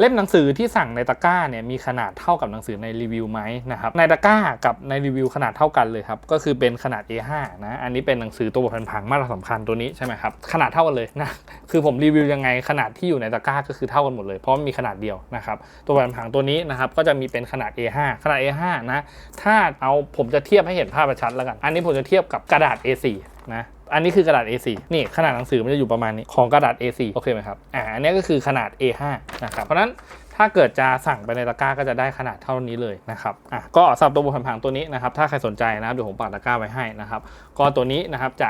เล่มหนังสือที่สั่งในตะกร้าเนี่ยมีขนาดเท่ากับหนังสือในรีวิวไหมนะครับในตะกร้ากับในรีวิวขนาดเท่ากันเลยครับก็คือเป็นขนาด A5 นะอันนี้เป็นหนังสือตัวบทแผ่นผังมาตรฐานสำคัญตัวนี้ใช่ไหมครับขนาดเท่ากันเลยนะคือผมรีวิวยังไงขนาดที่อยู่ในตะกร้าก็คือเท่ากันหมดเลยเพราะมีขนาดเดียวนะครับตัวบทแผ่นผังตัวนี้นะครับก็จะมีเป็นขนาด A5 ขนาด A5 นะถ้าเอาผมจะเทียบให้เห็นภาพชัดแล้วกัน อันนี้ผมจะเทียบกับกระดาษ A4 นะ อันนี้คือกระดาษ A4 นี่ขนาดหนังสือมันจะอยู่ประมาณนี้ของกระดาษ A4 โอเคไหมครับอ่าอันนี้ก็คือขนาด A5 นะครับเพราะฉะนั้นถ้าเกิดจะสั่งไปในตะกร้าก็จะได้ขนาดเท่านี้เลยนะครับ อะ ก็สำหรับตัวบนผังตัวนี้นะครับ ถ้าใครสนใจนะครับเดี๋ยวผมปักตะกร้าไว้ให้นะครับ ก็ตัวนี้นะครับจะ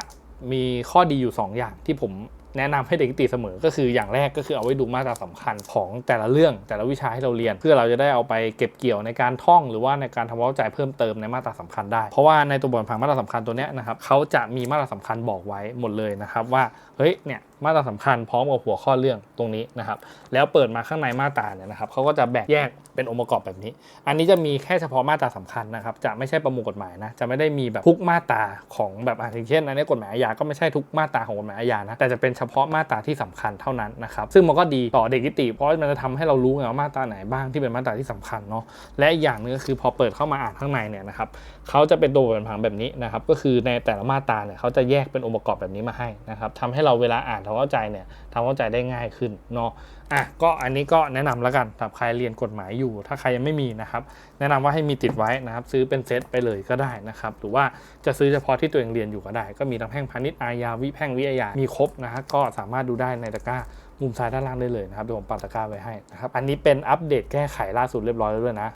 มีข้อดีอยู่ 2 อย่างที่ผม แนะนำให้เด็กนิติเสมอ ก็คืออย่างแรกก็คือเอาไว้ดูมาตราสำคัญของแต่ละเรื่องแต่ละวิชาให้เราเรียน เพื่อเราจะได้เอาไปเก็บเกี่ยวในการท่อง หรือว่าในการทำความเข้าใจเพิ่มเติมในมาตราสำคัญได้ เพราะว่าในตัวบทผังมาตราสำคัญตัวเนี้ยนะครับเขาจะมีมาตราสำคัญบอกไว้หมดเลยนะครับว่าเฮ้ยเนี่ยมาตราสำคัญพร้อมกับหัวข้อเรื่องตรงนี้นะครับแล้วเปิดมาข้างในมาตราเนี่ยนะครับเขาก็จะแบ่งแยกเป็นองค์ประกอบแบบนี้ อันนี้จะมีแค่เฉพาะมาตราสำคัญนะครับจะไม่ใช่ประมวลกฎหมายนะจะไม่ได้มีแบบทุกมาตราของแบบอะอย่างเช่นอันนี้กฎหมายอาญาก็ไม่ใช่ทุกมาตราของกฎหมายอาญานะแต่จะเป็นเฉพาะมาตราที่สำคัญเท่านั้นนะครับซึ่งมันก็ดีต่อเด็กนิติ เพราะมันจะทำให้เรารู้ไงว่ามาตราไหนบ้างที่เป็นมาตราที่สำคัญเนาะและอย่างนึงก็คือพอเปิดเข้ามาอ่านข้างในเนี่ยนะครับเขาจะเป็นตัวบทผังแบบนี้นะครับก็คือในแต่ละมาตราเนี่ยเขาจะแยกเป็นองค์ประกอบแบบนี้มาให้นะครับทำให้เราเวลาอ่านทำเข้าใจเนี่ยทำเข้าใจได้ง่ายขึ้นเนาะอะก็อันนี้ก็แนะนำแล้วกันสำหรับใครเรียนกฎหมายอยู่ ถ้าใครยังไม่มีนะครับแนะนำว่าให้มีติดไว้นะครับซื้อเป็นเซตไปเลยก็ได้นะครับหรือว่าจะซื้อเฉพาะที่ตัวเองเรียนอยู่ก็ได้ ก็มีทั้งแพ่งพาณิชย์อาญาวิแพ่งวิทยามีครบนะฮะก็สามารถดูได้ในตะกร้ามุมซ้ายด้านล่างได้เลยนะครับเดี๋ยวผมปักตะกร้าไว้ให้นะครับอันนี้เป็นอัปเดตแก้ไขล่าสุดเรียบร้อยแล้วด้วยนะ